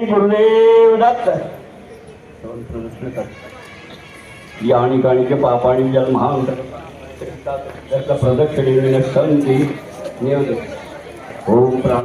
गुरुदेव दत्त या ठिकाणीचे पापाणी जन्मांतर प्रदक्षिणे नियोज ओम प्राण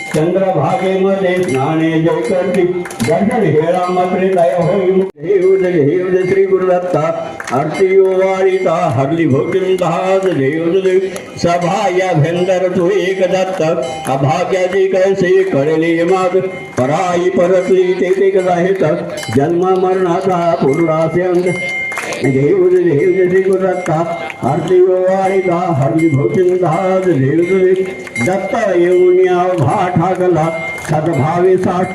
भक्तजनेती चंद्रभागेमध्ये स्नाने जय करती दर्शन हेळा मात्रे दया होई देव जय देव जय श्री गुरुदत्ता आरती ओवाळीता हरली देव जय सभा या भेंदर तू एक दत्त अभाग्याची कैसे करले माग पराई परतली ते ते जाहित जन्म मरणाचा पुनरास्यंत देव जय देव जय श्री गुरुदत्ता आरती ओवाळीता हरली भोजनदास देव जय दत्त योनिया या भा ठाकला सद्भावे साठ।